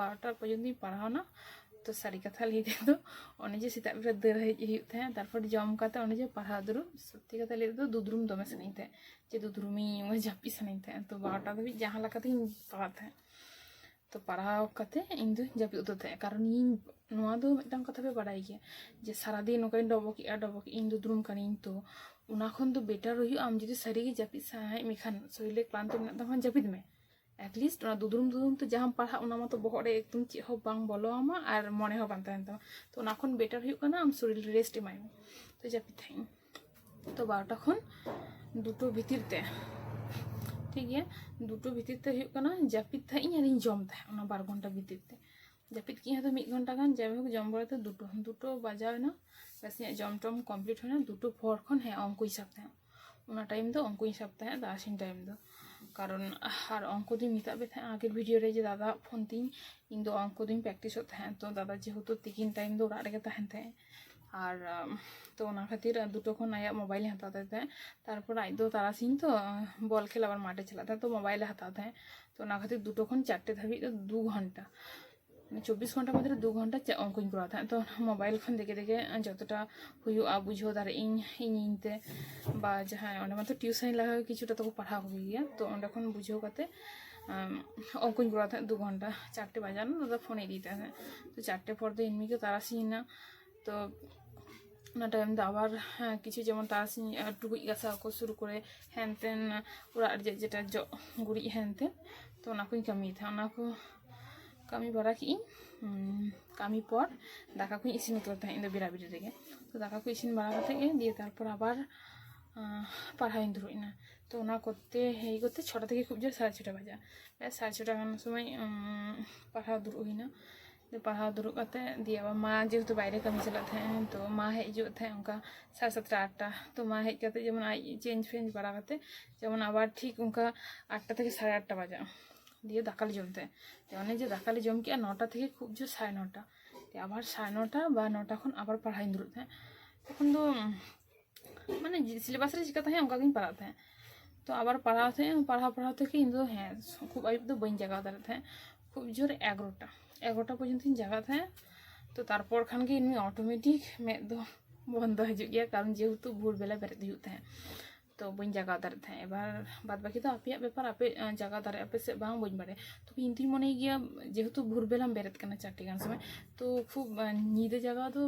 Speaker 1: ᱵᱟᱨᱚᱴᱟ ᱯᱚᱨᱡᱚᱱᱛᱚᱧ ᱯᱟᱲᱦᱟᱣᱱᱟ ᱛᱚ ᱥᱟᱹᱨᱤ ᱠᱟᱛᱷᱟ ᱞᱟᱹᱭ ᱛᱮᱫᱚ ᱚᱱᱮ ᱡᱮ ᱥᱮᱛᱟᱜ ᱵᱮᱲᱟ ᱫᱟᱹᱲ ᱦᱮᱡ ᱦᱩᱭᱩᱜ ᱛᱟᱦᱮᱸᱫ ᱛᱟᱨᱯᱚᱨ ᱡᱚᱢ ᱠᱟᱛᱮ ᱚᱱᱮ ᱡᱮ ᱯᱟᱲᱦᱟᱣ ᱫᱩᱲᱩᱵ ᱥᱚᱛᱛᱤ ᱠᱟᱛᱷᱟ ᱞᱟᱹᱭ ᱛᱮᱫᱚ ᱫᱩᱫᱽᱨᱩᱢ ᱫᱚᱢᱮ ᱥᱟᱱᱟᱧ ᱛᱟᱦᱮᱸᱫ ᱡᱮ ᱫᱩᱫᱽᱨᱩᱢᱤᱧ ᱡᱟᱹᱯᱤᱫ ᱥᱟᱱᱟᱧ ᱛᱟᱦᱮᱸᱫ ᱛᱚ ᱵᱟᱨᱚᱴᱟ ᱫᱷᱟᱹᱵᱤᱡ ᱡᱟᱦᱟᱸ ᱞᱮᱠᱟᱛᱤᱧ ᱯᱟᱲᱦᱟᱜ ᱛᱟᱦᱮᱸᱫ ᱛᱚ ᱯᱟᱲᱦᱟᱣ ᱠᱟᱛᱮ ᱤᱧ ᱫᱚ ᱡᱟᱹᱯᱤᱫ ᱩᱛᱟᱹᱨ ᱛᱟᱦᱮᱸᱫ ᱠᱟᱨᱚᱱ ᱤᱧ ᱱᱚᱣᱟ ᱫᱚ ᱢᱤᱫᱴᱟᱝ ᱠᱟᱛᱷᱟ ᱯᱮ ᱵᱟᱰᱟᱭ ᱜᱮᱭᱟ ᱡᱮ ᱥᱟᱨᱟᱫᱤᱱ ᱱᱚᱝᱠᱟᱧ ᱰᱚᱵᱚᱠᱮᱜᱼᱟ ᱰᱚᱵᱚᱠᱮᱜ ᱤᱧ ᱫᱩᱫᱽᱨᱩᱢ ᱠᱟᱹᱱᱟᱹᱧ ᱛᱚ ᱚᱱᱟ ᱠᱷᱚᱱ ᱫᱚ ᱵᱮᱴᱟᱨ ᱦᱩᱭᱩᱜᱼᱟ ᱟᱢ ᱡᱩᱫᱤ ᱥᱟᱹᱨᱤᱜᱮ ᱡᱟᱹᱯᱤᱫ ᱥᱟᱱᱟᱭᱮᱫ ᱢᱮᱠᱷᱟᱱ ᱥᱚᱨᱤᱨ ᱨᱮ ᱠᱞᱟᱱᱛᱚ ᱢᱮᱱᱟᱜ ᱛᱟᱢ ᱠᱷᱟᱱ ᱡᱟᱹᱯᱤᱫ ᱢᱮ ᱮᱴᱞᱤᱥᱴ ᱚᱱᱟ ᱫᱩᱫᱩᱨᱩᱢ ᱫᱩᱫᱩᱨᱩᱢ ᱛᱮ ᱡᱟᱦᱟᱸᱢ ᱯᱟᱲᱦᱟᱜ ᱚᱱᱟ ᱢᱟᱛᱚ ᱵᱚᱦᱚᱜ ᱨᱮ ᱮᱠᱫᱚᱢ ᱪᱮᱫ ᱦᱚᱸ ᱵᱟᱝ ᱵᱚᱞᱚᱣᱟᱢᱟ ᱟᱨ ᱢᱚᱱᱮ ᱦᱚᱸ ᱵᱟᱝ ᱛᱟᱦᱮᱱ ᱛᱟᱢᱟ ᱛᱚ ᱚᱱᱟ ᱠᱷᱚᱱ ᱵᱮᱴᱟᱨ ᱦᱩᱭᱩᱜ ᱠᱟᱱᱟ ᱟᱢ ᱥᱚᱨᱤᱨ ᱨᱮ ᱨᱮᱥᱴ ᱮᱢᱟᱭ ᱢᱮ ᱛᱚ ᱡᱟᱹᱯᱤᱫ ᱛᱟᱦᱮᱸᱜ ᱤᱧ ᱛᱚ ᱵᱟᱨᱚᱴᱟ ᱠᱷᱚᱱ ᱫᱩᱴᱚ ᱵᱷᱤᱛᱤᱨ ᱛᱮ ᱴᱷᱤᱠ ᱜᱮᱭᱟ ᱫᱩᱴᱚ ᱵᱷᱤᱛᱤᱨ ᱛᱮ ᱦᱩᱭᱩᱜ ᱠᱟᱱᱟ ᱡᱟᱹᱯᱤᱫ ᱛᱟᱦᱮᱸᱜ ᱤᱧ ᱟᱨᱤᱧ ᱡᱚᱢ ᱛᱟᱦᱮᱸᱜ ᱚᱱᱟ ᱵᱟᱨ ᱜᱷᱚᱱᱴᱟ ᱵᱷᱤᱛᱤᱨ ᱛᱮ ᱡᱟᱹᱯᱤᱫ ᱠᱤᱧ ᱦᱚᱭᱛᱳ ᱢᱤᱫ ᱜᱷᱚᱱᱴᱟ ᱜᱟᱱ ᱡᱟᱭᱦᱳᱠ ᱡᱚᱢ ᱵᱟᱲᱟᱛᱮ ᱫᱩᱴᱚ ᱫᱩᱴᱚ ᱵᱟᱡᱟᱣ ᱮᱱᱟ ᱵᱮᱥ ᱤᱧᱟᱹᱜ ᱡᱚᱢ ᱴᱚᱢ ᱠᱚᱢᱯᱞᱤᱴ ᱦᱩᱭᱱᱟ ᱫᱩᱴᱚ ᱯᱚᱨ ᱠᱷᱚᱱ ᱦᱮᱸ ᱚᱝᱠᱚᱧ ᱥᱟᱵ ᱛᱟᱦᱮᱸᱫ ᱚᱱᱟ ᱴᱟᱭᱤᱢ ᱫᱚ ᱚᱝᱠᱚᱧ ᱥᱟᱵ ᱛᱟᱦᱮᱸᱫ ᱛᱟᱨᱟᱥᱤᱧ ᱴᱟᱭᱤᱢ ᱫᱚ ᱠᱟᱨᱚᱱ ᱟᱨ ᱚᱝᱠᱚ ᱫᱩᱧ ᱢᱮᱛᱟᱫ ᱯᱮ ᱛᱟᱦᱮᱸᱫ ᱟᱜᱮᱨ ᱵᱷᱤᱰᱤᱭᱳ ᱨᱮ ᱡᱮ ᱫᱟᱫᱟ ᱯᱷᱳᱱ ᱛᱤᱧ ᱤᱧ ᱫᱚ ᱚᱝᱠᱚ ᱫᱩᱧ ᱯᱨᱮᱠᱴᱤᱥᱚᱜ ᱛᱟᱦᱮᱸᱫ ᱛᱚ ᱫᱟᱫᱟ ᱡᱮᱦᱮᱛᱩ ᱛᱤᱠᱤᱱ ᱴᱟᱭᱤᱢ ᱫᱚ ᱚᱲᱟᱜ ᱨᱮᱜᱮ ᱛᱟᱦᱮᱱ ᱛᱟᱦᱮᱸᱫ আর তো ওনার খাতির দুটো ক্ষণ আয়ার মোবাইলে হাতাও থাকতেন তারপর আজ তো তারাসিন তো বল খেলে আবার মাঠে চালাতে তো মোবাইলে হাতাও থাকেন তো ওনার খাতির দুটো ক্ষণ চারটে ধাবি দু ঘণ্টা চব্বিশ ঘণ্টার মধ্যে ᱫᱩ ᱜᱷᱚᱱᱴᱟ ᱚᱱᱠᱚᱧ ᱠᱚᱨᱟᱣ ᱛᱟᱦᱮᱸᱫ ᱛᱚ ᱢᱳᱵᱟᱭᱤᱞ ᱠᱷᱚᱱ ᱫᱮᱠᱷᱮ ᱫᱮᱠᱷᱮ ᱡᱚᱛᱚᱴᱟ ᱦᱩᱭᱩᱜᱼᱟ ᱵᱩᱡᱷᱟᱹᱣ ᱫᱟᱲᱮᱭᱟᱜ ᱤᱧ ᱤᱧ ᱤᱧᱛᱮ ᱵᱟ ᱡᱟᱦᱟᱸᱭ ᱚᱸᱰᱮ ᱢᱟᱛᱚ ᱴᱤউᱥᱚᱱ ᱞᱟᱜᱟᱣ ᱠᱤᱪᱷᱩᱴᱟ ᱛᱚᱠᱚ ᱯᱟᱲᱦᱟᱣ ᱦᱩᱭ ᱜᱮᱭᱟ ᱛᱚ ᱚᱸᱰᱮ ᱠᱷᱚᱱ ᱵᱩᱡᱷᱟᱹᱣ ᱠᱟᱛᱮ অঙ্কন করা থাকে দু ঘণ্টা চারটে বাজানো দাদা ফোনে দিতে থাকে তো চারটে পর তো এমনিকে তারাসিনি না তো না টাইম তো আবার কিছু যেমন তারাসিনি টুকুই গাছা কো শুরু করে হ্যান তেন ওরা যেটা গুড়ি হ্যান তেন তো ওনাকেই কামিয়ে থাকে ওনাকে ᱠᱟᱹᱢᱤ ᱵᱟᱲᱟ ᱠᱮᱜ ᱤᱧ ᱠᱟᱹᱢᱤ ᱯᱚᱨ ᱫᱟᱠᱟ ᱠᱚᱧ ᱤᱥᱤᱱ ᱩᱛᱟᱹᱨ ᱛᱟᱦᱮᱸᱫ ᱤᱧ ᱫᱚ ᱵᱮᱲᱟᱵᱮᱲᱤ ᱨᱮᱜᱮ ᱛᱚ ᱫᱟᱠᱟ ᱠᱚ ᱤᱥᱤᱱ ᱵᱟᱲᱟ ᱠᱟᱛᱮᱫ ᱜᱮ ᱫᱤᱭᱮ ᱛᱟᱨᱯᱚᱨ ᱟᱵᱟᱨ ᱯᱟᱲᱦᱟᱣ ᱤᱧ ᱫᱩᱲᱩᱵ ᱮᱱᱟ তো ওনা করতে এই করতে ছটা থেকে খুব জোর সাড়ে ছটা বাজা। ব্যাস সাড়ে ছটা বাজানোর সময় পাঠাও দুরুব হইনা পাঠাও দুরুব কাতে দিয়ে আবার মা যেহেতু বাইরে কামে চালাতে থাকেন তো মা হেজ থাকেন অঙ্কা সাড়ে সাতটা, আটটা। তো মা হেজ কাতে যেমন চেঞ্জ ফেঞ্জ বাড়া কাতে, যেমন আবার ঠিক অঙ্কা আটটা থেকে সাড়ে আটটা বাজা। দিয়ে দাকালি জমতে তেমনি যে দাকালি জমকে নটা থেকে খুব জোর সাড়ে নটা আবার সাড়ে নটা বা নটা খন আবার পড়াই ᱫᱩᱲᱩᱵ ᱛᱟᱦᱮᱸᱫ তখন তো মানে সিলেবাস রে ᱪᱤᱠᱟᱹ ᱛᱟᱦᱮᱸ ᱚᱱᱠᱟᱜᱤᱧ ᱯᱟᱲᱦᱟᱜ ᱛᱟᱦᱮᱸᱫ তো আবার পড়াও ᱛᱟᱦᱮᱸᱫ পড়াᱣ ᱯᱟᱲᱦᱟᱣ ᱛᱮᱜᱮ ᱤᱧ ᱫᱚ ᱦᱮᱸ খুব আয়ুব ᱫᱚ ᱵᱟᱹᱧ ᱡᱟᱜᱟᱣ ᱫᱟᱲᱮᱭᱟᱜ ᱛᱟᱦᱮᱸᱫ খুব জোর এগারোটা এগারোটা পর্যন্তᱧ ᱡᱟᱜᱟᱣ ᱛᱟᱦᱮᱸᱫ তো তারপর ᱠᱷᱟᱱᱜᱮ ᱤᱧ ᱚᱴᱳᱢᱮᱴᱤᱠ ᱢᱮᱫ ᱫᱚ বন্ধ ᱦᱤᱡᱩᱜ ᱜᱮᱭᱟ ᱠᱟᱨᱚᱱ ᱡᱮᱦᱮᱛᱩ ᱵᱷᱳᱨ ᱵᱮলা ᱵᱮᱨᱮᱫ ᱦᱩᱭᱩᱜ ᱛᱟᱦᱮᱸᱫ ᱛᱚ ᱵᱟᱹᱧ ᱡᱟᱜᱟᱣ ᱫᱟᱲᱮᱭᱟᱜ ᱛᱟᱦᱮᱸᱫ ᱮᱵᱟᱨ ᱵᱟᱫ ᱵᱟᱹᱠᱤ ᱫᱚ ᱟᱯᱮᱭᱟᱜ ᱵᱮᱯᱟᱨ ᱟᱯᱮ ᱡᱟᱜᱟᱣ ᱫᱟᱲᱮᱭᱟᱜᱼᱟ ᱟᱯᱮ ᱥᱮᱫ ᱵᱟᱝ ᱵᱟᱹᱧ ᱵᱟᱲᱟᱭᱟ ᱛᱚᱵᱮ ᱤᱧ ᱫᱩᱧ ᱢᱚᱱᱮ ᱜᱮᱭᱟ ᱡᱮᱦᱮᱛᱩ ᱵᱷᱳᱨ ᱵᱮᱞᱟᱢ ᱵᱮᱨᱮᱫ ᱠᱟᱱᱟ ᱪᱟᱨᱴᱮ ᱜᱟᱱ ᱥᱚᱢᱚᱭ ᱛᱚ ᱠᱷᱩᱵ ᱧᱤᱫᱟᱹ ᱡᱟᱜᱟᱣ ᱫᱚ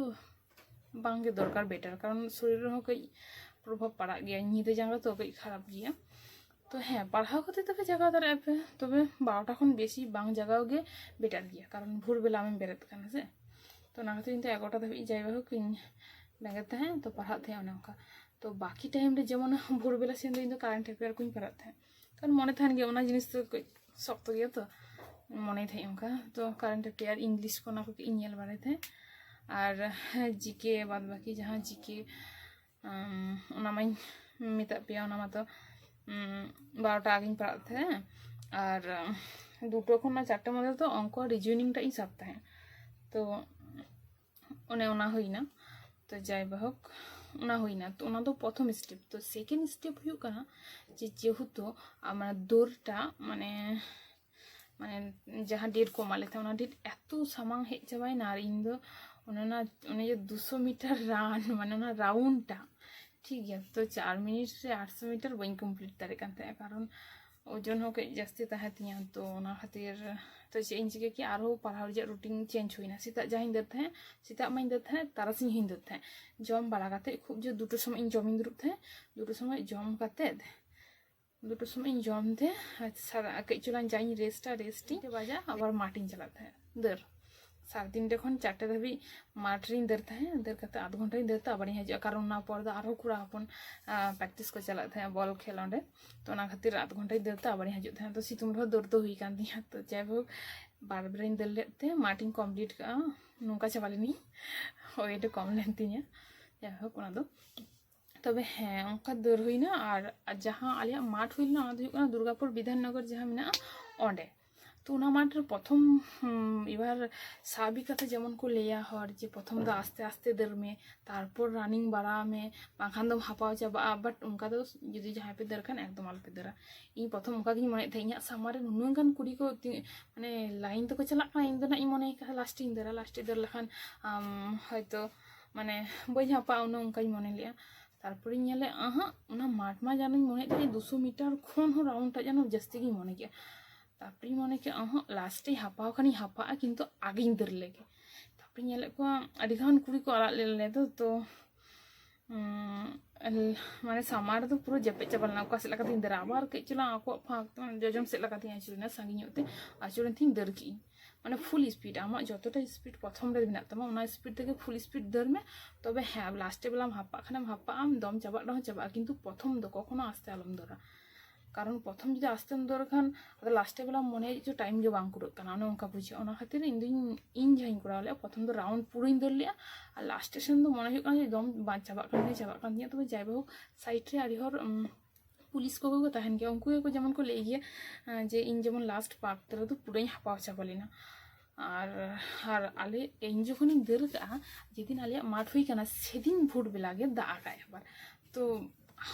Speaker 1: ᱵᱟᱝᱜᱮ ᱫᱚᱨᱠᱟᱨ ᱵᱮᱴᱟᱨ ᱠᱟᱨণ ᱥᱚᱨᱤᱨ ᱨᱮᱦᱚᱸ ᱠᱟᱹᱡ ᱯᱨᱚᱵᱷᱟᱵᱽ ᱯᱟᱲᱟᱜ ᱜᱮᱭᱟ ᱧᱤᱫᱟᱹ ᱡᱟᱜᱟᱣ ᱫᱚ ᱠᱟᱹᱡ ᱠᱷᱟᱨᱟᱯ ᱜᱮᱭᱟ তো হ্যাঁ পাড়াও করতে তবে জাগাও দাঁড়ায় পে তবে বারোটাখন বেশি বাং জাগাও গে বেটার গিয়া কারণ ভোরবেলা আমি বেরোত কেন সে তো না হয়তো কিন্তু এগারোটা ধাবিক যাই হোক ব্যাঙ্গের হ্যাঁ তো পাড়াতে অনেক তো বাকি টাইমে যেমন ভোরবেলা भोर কিন্তু কারেন্ট इन कारेंट अफेयर को पढ़ाते हैं कारण मन थान गया जिनिस तो শক্ত গিয়ে তো মনে থাকে অঙ্কা তো কারেন্ট অ্যাফেয়ার ইংলিশ কোনা কোকে ইঞ্জেল বাড়াই থাকে আর জিকে বাদ বাকি যাহা জিকে ওনামাই মেতা পেয়া ওনামা তো বারোটা আগে পড়াতে থাকে আর দুটো না চারটের মধ্যে তো অঙ্ক রিজনিংটাই সাপ্তাহে তো অনেক ওনা হই না। তো যাই হোক ওনা হই না, তো ওনা তো প্রথম স্টেপ তো সেকেন্ড স্টেপ ᱠᱟᱱᱟ ᱡᱮ ᱡᱮᱦᱮᱛᱩ ᱟᱢᱟᱜ ᱫᱳᱨᱴᱟ ᱢᱟᱱᱮ মানে যাহা ডেট কমালে মালে তা ওনা ডেট এত সামাং হে যাবাই না। আর ইন দো ওনা ওনে যে দুশো মিটার রান মানে ওনার রাউন্ডটা ঠিক আছে? তো চার মিনিট সে আটশো মিটার বইন কমপ্লিট তার এখান থেকে। কারণ ᱳᱡᱚᱱ ᱦᱚᱸ ᱠᱟᱹᱡ ᱡᱟᱹᱥᱛᱤ ᱛᱟᱦᱮᱸ ᱛᱤᱧᱟᱹ ᱛᱚ ᱚᱱᱟ ᱠᱷᱟᱹᱛᱤᱨ ᱛᱚ ᱪᱮᱫ ᱤᱧ ᱪᱤᱠᱟᱹ ᱠᱮ ᱟᱨᱦᱚᱸ ᱯᱟᱲᱦᱟᱣ ᱨᱮᱭᱟᱜ ᱨᱩᱴᱤᱱ ᱪᱮᱧᱡᱽ ᱦᱩᱭᱱᱟ ᱥᱮᱛᱟᱜ ᱡᱟᱦᱟᱸᱧ ᱫᱟᱹᱲ ᱛᱟᱦᱮᱸᱫ ᱥᱮᱛᱟᱜ ᱢᱟᱧ ᱫᱟᱹᱲ ᱛᱟᱦᱮᱸᱫ ᱛᱟᱨᱟᱥᱤᱧ ᱦᱚᱸᱧ ᱫᱟᱹᱲ ᱛᱟᱦᱮᱸᱫ ᱡᱚᱢ ᱵᱟᱲᱟ ᱠᱟᱛᱮᱫ ᱠᱷᱩᱵ ᱡᱳᱨ ᱫᱩᱴᱳ ᱥᱚᱢᱚᱭ ᱤᱧ ᱡᱚᱢᱤᱧ ᱫᱩᱲᱩᱵ ᱛᱟᱦᱮᱸᱫ ᱫᱩᱴᱳ ᱥᱚᱢᱚᱭ ᱡᱚᱢ ᱠᱟᱛᱮᱫ দুটোর সময় ইঞ্জম দে আচ্ছা কিছু লাইন যাই রেস্টটা রেস্টিং বাজা আবার মাটিন চালাতে দর साढ़े तीन खन चारटे धाबी माठरी दर थे दर करते आध घंटा दर तो आबादी हजू कारण पर और कूड़ा हपन प्रैक्टिस को चला थे बल खेल तो खातिर आध घंटा दर तो आबादी हजू थे तो सितुम रहा दौड़ तो हुई तो जैक बार बार दर लेते माटी कमप्लीट का नौका चाबा लेनी वेट कम लेन तीन जैक तब हाँ अंका दौड़ हुई और जहाँ आलिया माठ हुई दुर्गापुर विधाननगर जहाँ मे তুনা মাটির প্রথম এবার সাবিকাতে যেমন কো লেয়া হর যে প্রথম তো আস্তে আস্তে দরমে তারপর রানিং বাড়া মে বাখান দম হাঁপাও চাবা বাট উনকা তো যদি যাহাই পে দের খান, একদম আলপে দেরা ই প্রথম উনকা গিয়ে মনে থাকি ইয়া সামারে নুনুন গান কুড়ি কো মানে লাইন তো কো চালা না ইন না ই মনে কাছে কা লাস্টিং দেরা লাস্টে দের লাখান হয়তো মানে বই হাঁপা উনা উনকাই মনে লিয়া। তারপরে নেলে আহা, উনা মাঠমা জানি মনে থাকি দুশো মিটার খন রাউন্ডটা যেন জাস্তি গিয়ে মনে গিয়া ᱛᱟᱯᱚᱨᱮᱧ ᱢᱚᱱᱮ ᱠᱮᱫᱟ ᱚᱦᱚᱸ ᱞᱟᱥᱴᱮᱧ ᱦᱟᱯᱟᱣ ᱠᱷᱟᱱᱤᱧ ᱦᱟᱯᱟᱜᱼᱟ ᱠᱤᱱᱛᱩ ᱟᱜᱮᱧ ᱫᱟᱹᱲ ᱞᱮᱜᱮ ᱛᱟᱯᱚᱨᱮᱧ ᱧᱮᱞᱮᱫ ᱠᱚᱣᱟ ᱟᱹᱰᱤᱜᱟᱱ ᱠᱩᱲᱤ ᱠᱚ ᱟᱲᱟᱜ ᱞᱮᱫ ᱞᱮᱫᱚ ᱛᱚ মানে সামার তো পুরো জেপেজ চাপা লেনা অকা সেলা কাতিন দাঁড়া আবার কেজ চলা আকুয়া ফাঁক মানে জজম সেলা কাতিন আচুরেনা সাঙ্গিতে আচুরেন থিন দাঁড় কি? মানে ফুল স্পিড আমার যতটা স্পিড প্রথম রে মেনা তোমা ওনা স্পিড থেকে ফুল স্পিড দাঁড় মে তবে হ্যাঁ লাস্টে বেলাম হাপ্পা খানাম হাপ্পা আম দম চাপা রহ চাপা কিন্তু প্রথম দো কখনো আস্তে আলম দরা ᱠᱟᱨᱚᱱ ᱯᱨᱚᱛᱷᱚᱢ ᱡᱩᱫᱤ ᱟᱥᱛᱮᱢ ᱫᱚᱨ ᱠᱷᱟᱱ ᱟᱫᱚ ᱞᱟᱥᱴᱮ ᱵᱮᱞᱟ ᱢᱚᱱᱮ ᱦᱩᱭᱩᱜ ᱴᱟᱭᱤᱢ ᱜᱮ ᱵᱟᱝ ᱠᱩᱲᱟᱹᱜ ᱠᱟᱱᱟ ᱚᱱᱮ ᱚᱱᱠᱟ ᱵᱩᱡᱷᱟᱹᱜᱼᱟ ᱚᱱᱟ ᱠᱷᱟᱹᱛᱤᱨ ᱤᱧ ᱫᱚᱧ ᱤᱧ ᱡᱟᱦᱟᱸᱧ ᱠᱚᱨᱟᱣ ᱞᱮᱫᱼᱟ ᱯᱨᱚᱛᱷᱚᱢ ᱫᱚ ᱨᱟᱣᱩᱱᱰ ᱯᱩᱨᱟᱹᱧ ᱫᱟᱹᱲ ᱞᱮᱫᱼᱟ ᱟᱨ ᱞᱟᱥᱴᱮ ᱥᱮᱱ ᱫᱚ ᱢᱚᱱᱮ ᱦᱩᱭᱩᱜ ᱠᱟᱱᱟ ᱡᱮ ᱫᱚᱢ ᱵᱟᱝ ᱪᱟᱵᱟᱜ ᱠᱟᱱ ᱛᱤᱧᱟᱹ ᱪᱟᱵᱟᱜ ᱠᱟᱱ ᱛᱤᱧᱟᱹ ᱛᱚᱵᱮ ᱡᱟᱭᱦᱳᱠ ᱥᱟᱭᱤᱰ ᱨᱮ ᱟᱹᱰᱤ ᱦᱚᱲ পুলিশ কো কো তাহেন গিয়া উনকু কো যেমন কো লেই গিয়া যে ইন যেমন লাস্ট পার্ট তরে তো পুরাই হাঁপাও চাপা লিনা আর আর আলে ইন যখন ইন দের কা যেদিন আলে মাঠ হই কানা সেদিন ভোট বেলা গে দা আগায় আবার তো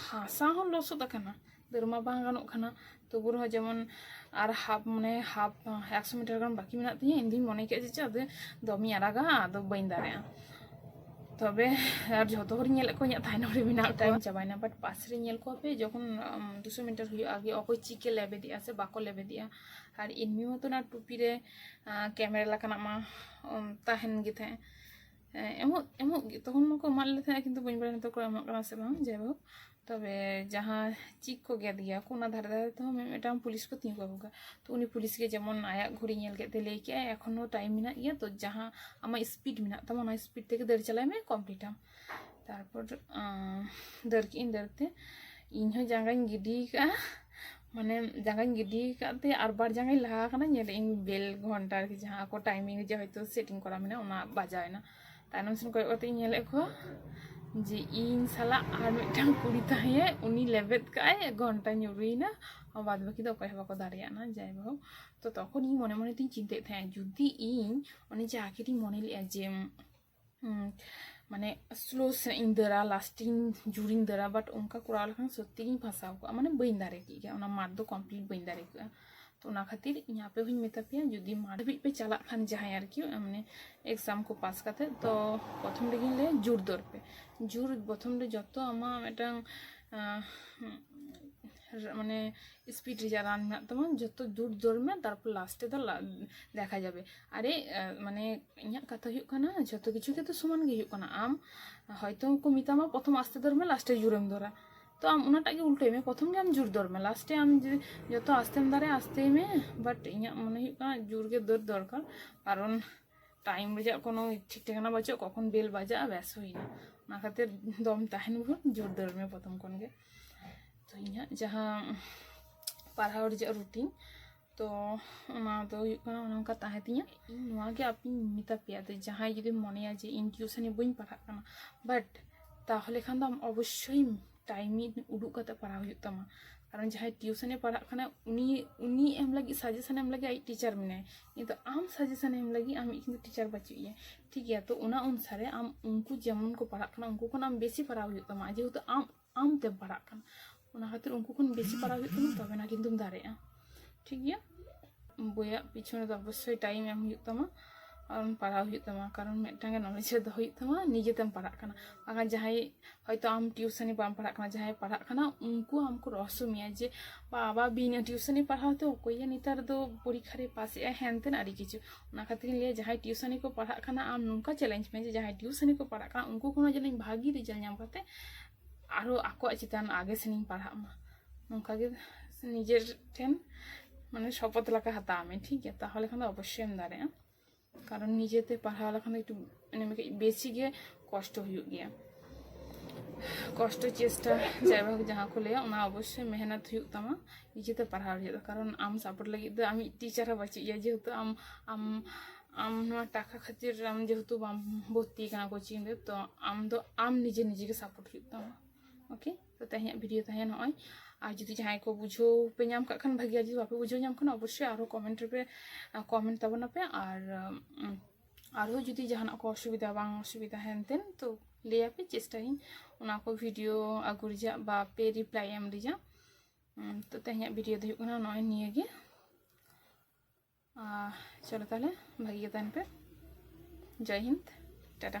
Speaker 1: হাসা হল লসত কানা ᱫᱟᱹᱲᱢᱟ ᱵᱟᱝ ᱜᱟᱱᱚᱜ ᱠᱟᱱᱟ ᱛᱚᱵᱩ ᱨᱮᱦᱚᱸ ᱡᱮᱢᱚᱱ ᱟᱨ ᱦᱟᱯ ᱢᱟᱱᱮ ᱦᱟᱯ ᱮᱠᱥᱚ ᱢᱤᱴᱟᱨ ᱜᱟᱱ ᱵᱟᱹᱠᱤ ᱢᱮᱱᱟᱜ ᱛᱤᱧᱟᱹ ᱤᱧ ᱫᱩᱧ ᱢᱚᱱᱮ ᱠᱮᱫᱟ ᱡᱮ ᱪᱮᱫ ᱫᱚᱢᱮᱧ ᱟᱨᱟᱜᱟ ᱟᱫᱚ ᱵᱟᱹᱧ ᱫᱟᱲᱮᱭᱟᱜᱼᱟ তবে আর যত হরি নেল কো থাইন হরি বিনা টাইম চাবাই না বাট পাশরে নেল কো পে যখন 200 মিটার হুই আগে অকই চিকে লেবে দিয়া সে বাকো লেবে দিয়া আর ইনমি মতো না টুপি রে ক্যামেরা লাগানা মা তাহেন গে থাকে ᱮᱢᱚᱜ ᱮᱢᱚᱜ ᱛᱚᱠᱷᱚᱱ ᱢᱟᱠᱚ ᱮᱢᱟᱜ ᱞᱮ ᱛᱟᱦᱮᱸᱜ ᱠᱤᱱᱛᱩ ᱵᱟᱹᱧ ᱵᱟᱲᱟᱭᱟ ᱱᱤᱛᱚᱜ ᱠᱚ ᱮᱢᱚᱜ ᱠᱟᱱᱟ ᱥᱮ ᱵᱟᱝ ᱡᱟᱭᱦᱳᱠ ᱛᱚᱵᱮ ᱡᱟᱦᱟᱸ ᱪᱤᱠ ᱠᱚ ᱜᱮᱫ ᱜᱮᱭᱟ ᱠᱚ ᱚᱱᱟ ᱫᱷᱟᱨᱮ ᱫᱷᱟᱨᱮ ᱛᱮᱦᱚᱸ ᱢᱤᱫᱴᱟᱝ ᱯᱩᱞᱤᱥ ᱠᱚ ᱛᱤᱸᱜᱩ ᱟᱹᱜᱩ ᱠᱟᱜᱼᱟ ᱛᱚ ᱩᱱᱤ ᱯᱩᱞᱤᱥ ᱜᱮ ᱡᱮᱢᱚᱱ ᱟᱭᱟᱜ ᱜᱷᱩᱲᱤ ᱧᱮᱞ ᱠᱮᱫ ᱛᱮ ᱞᱟᱹᱭ ᱠᱮᱜᱼᱟᱭ ᱮᱠᱷᱚᱱᱳ ᱴᱟᱭᱤᱢ ᱢᱮᱱᱟᱜ ᱜᱮᱭᱟ ᱛᱚ ᱡᱟᱦᱟᱸ ᱟᱢᱟᱜ ᱥᱯᱤᱰ ᱢᱮᱱᱟᱜ ᱛᱟᱢᱟ ᱚᱱᱟ ᱥᱯᱤᱰ ᱛᱮᱜᱮ ᱫᱟᱹᱲ ᱪᱟᱞᱟᱭ ᱢᱮ ᱠᱚᱢᱯᱞᱤᱴᱟᱢ ᱛᱟᱨᱯᱚᱨ ᱫᱟᱹᱲ ᱠᱮᱜ ᱤᱧ ᱫᱟᱹᱲᱛᱮ ᱤᱧᱦᱚᱸ ᱡᱟᱸᱜᱟᱧ ᱜᱤᱰᱤ ᱠᱟᱜᱼᱟ মানে জায়গাᱧ ᱜᱤᱰᱤ ᱟᱠᱟᱫ ᱛᱮ ᱟᱨ ᱵᱟᱨ ᱡᱟᱸᱜᱟᱧ ᱞᱟᱦᱟ ᱟᱠᱟᱱᱟ ᱧᱮᱞᱮᱜ ᱤᱧ ᱵᱮᱞ ᱜᱷᱚᱱᱴᱟ ᱟᱨᱠᱤ ᱡᱟᱦᱟᱸ ᱠᱚ ᱴᱟᱭᱢᱤᱝ ᱨᱮ ᱦᱚᱭᱛᱳ ᱥᱮᱴᱤᱝ ᱠᱚᱨᱟ ᱢᱮᱱᱟᱜᱼᱟ ᱚᱱᱟ ᱵᱟᱡᱟᱣ ᱮᱱᱟ ᱛᱟᱭᱱᱚᱢ ᱥᱮᱱ ᱠᱚᱭᱚᱜ ᱠᱟᱛᱮ ᱧᱮᱞᱮᱫ ᱠᱚᱣᱟ ᱡᱮ ᱤᱧ ᱥᱟᱞᱟᱜ ᱟᱨ ᱢᱤᱫᱴᱟᱝ ᱠᱩᱲᱤ ᱛᱟᱦᱮᱸ ᱩᱱᱤ ᱞᱮᱵᱮᱫ ᱠᱟᱜᱼᱟᱭ ᱜᱷᱚᱱᱴᱟ ᱧᱩᱨᱩᱭᱮᱱᱟ ᱵᱟᱫ ᱵᱟᱹᱠᱤ ᱫᱚ ᱚᱠᱚᱭ ᱦᱚᱸ ᱵᱟᱠᱚ ᱫᱟᱲᱮᱭᱟᱜᱼᱟ ᱡᱟᱭᱦᱳᱠ ᱛᱚ ᱛᱚᱠᱷᱚᱱ ᱤᱧ ᱢᱚᱱᱮ ᱢᱚᱱᱮ ᱛᱤᱧ ᱪᱤᱱᱛᱟᱹᱭᱮᱫ ᱛᱟᱦᱮᱸᱫ ᱡᱩᱫᱤ ᱤᱧ ᱚᱱᱮ ᱡᱮ ᱟᱹᱠᱷᱤᱨᱤᱧ ᱢᱚᱱᱮ ᱞᱮᱫᱼᱟ ᱡᱮ মানে স্লো ইন দরা লাস্টিং জুরিং দরা বাট অনকা করাও লেখান সত্যি ফাঁসাও করা মানে বইন দাঁড়ে গিয়ে মাঠ দো কমপ্লিট বইন দাঁড়ে গিয়ে ᱛᱚ ᱚᱱᱟ ᱠᱷᱟᱹᱛᱤᱨ ᱤᱧ ᱟᱯᱮ ᱦᱚᱸᱧ ᱢᱮᱛᱟ ᱯᱮᱭᱟ ᱡᱩᱫᱤ ᱢᱟᱴ ᱫᱷᱟᱹᱵᱤᱡ ᱯᱮ ᱪᱟᱞᱟᱜ ᱠᱷᱟᱱ ᱡᱟᱦᱟᱸᱭ ᱟᱨᱠᱤ ᱢᱟᱱᱮ ᱮᱠᱥᱟᱢ ᱠᱚ ᱯᱟᱥ ᱠᱟᱛᱮ ᱛᱚ ᱯᱨᱚᱛᱷᱚᱢ ᱨᱮᱜᱮᱧ ᱞᱟᱹᱭᱟ ᱡᱳᱨ ᱫᱚᱨ ᱯᱮ ᱡᱳᱨ ᱯᱨᱚᱛᱷᱚᱢ ᱨᱮ ᱡᱚᱛᱚ ᱟᱢᱟᱜ ᱢᱤᱫᱴᱟᱝ মানে স্পিড রেজার রান মেয়াদ তোমার যত দূর দৌড়মে তারপর লাস্টে তো দেখা যাবে আরে মানে ইঞাক কথা ᱦᱩᱭᱩᱜ ᱠᱟᱱᱟ ᱡᱚᱛᱚ ᱠᱤᱪᱷᱩ ᱜᱮ ᱛᱚ ᱥᱚᱢᱟᱱ ᱜᱮ ᱦᱩᱭᱩᱜ ᱠᱟᱱᱟ ᱟᱢ ᱦᱚᱭᱛᱚ ᱠᱚ ᱢᱮᱛᱟᱢᱟ ᱯᱨᱚᱛᱷᱚᱢ আস্তে দৌড়ᱢে লাস্টে ᱡᱩᱨᱮᱢ ᱫᱚᱨᱟ তো ᱚᱱᱟᱴᱟᱜ ᱜᱮ ᱩᱞᱴᱟᱹᱭ ᱢᱮ ᱯᱨᱚᱛᱷᱚᱢ ᱜᱮ ᱟᱢ ᱡᱳᱨ ᱫᱚᱨ ᱢᱮ ᱞᱟᱥᱴᱮ ᱟᱢ ᱡᱚᱛᱚ ᱟᱥᱛᱮᱢ ᱫᱟᱲᱮᱭᱟᱜᱼᱟ ᱟᱥᱛᱮᱭ ᱢᱮ ᱵᱟᱴ ᱤᱧᱟᱹᱜ ᱢᱚᱱᱮ ᱦᱩᱭᱩᱜ ᱠᱟᱱᱟ ᱡᱳᱨ ᱜᱮ ᱫᱟᱹᱲ ᱫᱚᱨᱠᱟᱨ ᱠᱟᱨᱚᱱ টাইম ᱨᱮᱭᱟᱜ কোনো ঠিক ঠিকানা বাজুᱜ কখন বেল বাজাᱜᱼᱟ ব্যাস ᱦᱩᱭᱱᱟ ᱚᱱᱟ ᱠᱷᱟᱹᱛᱤᱨ ᱫᱚᱢ ᱛᱟᱦᱮᱱ ᱵᱷᱳᱨ ᱡᱳᱨ ᱫᱟᱹᱲ ᱢᱮ ᱯᱨᱚᱛᱷᱚᱢ ᱠᱷᱚᱱ ᱜᱮ ᱛᱚ ᱤᱧᱟᱹᱜ ᱡᱟᱦᱟᱸ ᱯᱟᱲᱦᱟᱣ ᱨᱮᱭᱟᱜ ᱨᱩᱴᱤᱱ ᱛᱚ ᱚᱱᱟ ᱫᱚ ᱦᱩᱭᱩᱜ ᱠᱟᱱᱟ ᱚᱱᱮ ᱚᱱᱠᱟ ᱛᱟᱦᱮᱸ ᱛᱤᱧᱟᱹ ᱤᱧ ᱱᱚᱣᱟ ᱜᱮ ᱟᱯᱮᱧ ᱢᱮᱛᱟ ᱯᱮᱭᱟ ᱡᱮ ᱡᱟᱦᱟᱸᱭ ᱡᱩᱫᱤ ᱢᱚᱱᱮᱭᱟ ᱡᱮ ᱤᱧ টিউশনে ᱵᱟᱹᱧ ᱯᱟᱲᱦᱟᱜ ᱠᱟᱱᱟ ᱵᱟᱴ তাহলে খান তো অবশ্যই ᱴᱟᱭᱤᱢ ᱩᱰᱩᱠ ᱠᱟᱛᱮ ᱯᱟᱲᱦᱟᱣ ᱦᱩᱭᱩᱜ ᱛᱟᱢᱟ ᱠᱟᱨᱚᱱ ᱡᱟᱦᱟᱸᱭ ᱴᱤᱭᱩᱥᱚᱱᱮ ᱯᱟᱲᱦᱟᱜ ᱠᱟᱱᱟ ᱩᱱᱤ ᱩᱱᱤ ᱮᱢ ᱞᱟᱹᱜᱤᱫ ᱥᱟᱡᱮᱥᱚᱱ ᱮᱢ ᱞᱟᱹᱜᱤᱫ ᱟᱡ ᱴᱤᱪᱟᱨ ᱢᱮᱱᱟᱭᱟ ᱠᱤᱱᱛᱩ ᱟᱢ ᱥᱟᱡᱮᱥᱚᱱ ᱮᱢ ᱞᱟᱹᱜᱤᱫ ᱟᱢ ᱤᱡ ᱠᱤᱱᱛᱩ ᱴᱤᱪᱟᱨ ᱵᱟᱹᱪᱩᱜ ᱮᱭᱟ ᱴᱷᱤᱠ ᱜᱮᱭᱟ ᱛᱚ ᱚᱱᱟ ᱚᱱᱩᱥᱟᱨᱮ ᱟᱢ ᱩᱱᱠᱩ ᱡᱮᱢᱚᱱ ᱠᱚ ᱯᱟᱲᱦᱟᱜ ᱠᱟᱱᱟ ᱩᱱᱠᱩ ᱠᱷᱚᱱ ᱟᱢ ᱵᱮᱥᱤ ᱯᱟᱲᱦᱟᱣ ᱦᱩᱭᱩᱜ ᱛᱟᱢᱟ ᱡᱮᱦᱮᱛᱩ ᱟᱢ ᱟᱢᱛᱮᱢ ᱯᱟᱲᱦᱟᱜ ᱠᱟᱱᱟ ᱚᱱᱟ ᱠᱷᱟᱹᱛᱤᱨ ᱩᱱᱠᱩ ᱠᱷᱚᱱ ᱵᱮᱥᱤ ᱯᱟᱲᱦᱟᱣ ᱦᱩᱭᱩᱜ ᱛᱟᱢᱟ ᱛᱚᱵᱮ ᱱᱟ ᱫᱟᱲᱮᱭᱟᱜᱼᱟ ᱴᱷᱤᱠ ᱜᱮᱭᱟ ᱵᱳᱭᱟᱜ ᱯᱤᱪᱷᱚᱱ ᱨᱮᱫᱚ ᱚᱵᱚᱥᱥᱳᱭ ᱴᱟᱭᱤᱢ ᱮᱢ ᱦᱩᱭᱩᱜ ᱛᱟᱢᱟ ᱟᱢ ᱯᱟᱲᱦᱟᱣ ᱦᱩᱭᱩᱜ ᱛᱟᱢᱟ ᱠᱟᱨᱚᱱ ᱢᱤᱫᱴᱟᱝ ᱱᱚᱞᱮᱡᱽ ᱫᱚ ᱦᱩᱭᱩᱜ ᱛᱟᱢᱟ ᱱᱤᱡᱮᱛᱮᱢ ᱯᱟᱲᱦᱟᱜ ᱠᱟᱱᱟ ᱵᱟᱠᱷᱟᱱ ᱡᱟᱦᱟᱸᱭ ᱦᱚᱭᱛᱳ ᱟᱢ ᱴᱤᱭᱩᱥᱚᱱᱤ ᱵᱟᱢ ᱯᱟᱲᱦᱟᱜ ᱠᱟᱱᱟ ᱡᱟᱦᱟᱸᱭ ᱯᱟᱲᱦᱟᱜ ᱠᱟᱱᱟ ᱩᱱᱠᱩ ᱟᱢᱠᱚ ᱨᱚᱦᱚᱥᱚ ᱢᱮᱭᱟ ᱡᱮ ᱵᱟᱵᱟ ᱵᱤᱱᱟᱹ ᱴᱤᱭᱩᱥᱚᱱᱤ ᱯᱟᱲᱦᱟᱣ ᱛᱮ ᱚᱠᱚᱭᱮ ᱱᱮᱛᱟᱨ ᱫᱚ ᱯᱚᱨᱤᱠᱷᱟ ᱨᱮ ᱯᱟᱥᱮᱜᱼᱟ ᱦᱮᱱᱛᱮᱱ ᱟᱹᱰᱤ ᱠᱤᱪᱷᱩ ᱚᱱᱟ ᱠᱷᱟᱹᱛᱤᱨᱤᱧ ᱞᱟᱹᱭᱟ ᱡᱟᱦᱟᱸᱭ ᱴᱤᱭᱩᱥᱚᱱᱤ ᱠᱚ ᱯᱟᱲᱦᱟᱜ ᱠᱟᱱᱟ ᱟᱢ ᱱᱚᱝᱠᱟ ᱪᱮᱞᱮᱧᱡᱽ ᱢᱮ ᱡᱮ ᱡᱟᱦᱟᱸᱭ ᱴᱤᱭᱩᱥᱚᱱᱤ ᱠᱚ ᱯᱟᱲᱦᱟᱜ ᱠᱟᱱᱟ ᱩᱱᱠᱩ ᱠᱷᱚᱱᱟᱜ ᱡᱮᱱᱚ ᱵᱷᱟᱜᱤ ᱨᱮᱡᱟᱞᱴ ᱧᱟᱢ ᱠᱟᱛᱮ আরও আᱠᱚᱣᱟᱜ ᱪᱮᱛᱟᱱ ᱟᱜᱮ ᱥᱮᱱᱤᱧ ᱯᱟᱲᱦᱟᱜ ᱢᱟ ᱱᱚᱝᱠᱟᱜᱮ নিজের ᱴᱷᱮᱱ মানে শপথ লেখা হাতা আমি ঠিক কারণ নিজেতে পাড়া লেখানো একটু মানে আমাকে বেশি গিয়ে কষ্ট হয়ে গিয়া। কষ্ট চেষ্টা, যাই হোক, যাহা খুলে ওনা অবশ্যই মেহনত হয়ে তামা নিজেতে পাড়া হয়ে কারণ আম সাপোর্ট লাগে, তো আমি টিচার বাঁচি ইয়া যেহেতু আম আম আম টাকা খাতির, আম যেহেতু বাম ভর্তি কানা কোচিং রে তো আম তো, আম নিজে নিজেকে সাপোর্ট হয়ে তামা ওকে তো তাই ভিডিও তাই নয়। ᱟᱨ ᱡᱩᱫᱤ ᱡᱟᱦᱟᱸᱭ ᱠᱚ ᱵᱩᱡᱷᱟᱹᱣ ᱯᱮ ᱧᱟᱢ ᱠᱟᱜ ᱠᱷᱟᱱ ᱵᱷᱟᱹᱜᱤᱭᱟ ᱡᱩᱫᱤ ᱵᱟᱯᱮ ᱵᱩᱡᱷᱟᱹᱣ ᱧᱟᱢ ᱠᱷᱟᱱ ᱚᱵᱚᱥᱥᱳᱭ ᱟᱨᱦᱚᱸ ᱠᱚᱢᱮᱱᱴ ᱨᱮᱯᱮ ᱠᱚᱢᱮᱱᱴ ᱛᱟᱵᱚᱱᱟ ᱯᱮ ᱟᱨ ᱟᱨᱦᱚᱸ ᱡᱩᱫᱤ ᱡᱟᱦᱟᱱᱟᱜ ᱠᱚ ᱚᱥᱩᱵᱤᱫᱟ ᱵᱟᱝ ᱚᱥᱩᱵᱤᱫᱟ ᱦᱮᱱᱛᱮᱱ ᱛᱚ ᱞᱟᱹᱭᱟᱯᱮ ᱪᱮᱥᱴᱟᱭᱟᱹᱧ ᱚᱱᱟ ᱠᱚ ᱵᱷᱤᱰᱤᱭᱳ ᱟᱹᱜᱩ ᱨᱮᱭᱟᱜ ᱵᱟ ᱯᱮ ᱨᱤᱯᱞᱟᱭ ᱮᱢ ᱨᱮᱭᱟᱜ ᱛᱚ ᱛᱮᱦᱮᱧᱟᱜ ᱵᱷᱤᱰᱤᱭᱳ ᱫᱚ ᱦᱩᱭᱩᱜ ᱠᱟᱱᱟ ᱱᱚᱜᱼᱚᱭ ᱱᱤᱭᱟᱹᱜᱮ ᱪᱚᱞᱚ ᱛᱟᱦᱚᱞᱮ ᱵᱷᱟᱹᱜᱤ ᱜᱮ ᱛᱟᱦᱮᱱ ᱯᱮ জয় হিন্দ টাটা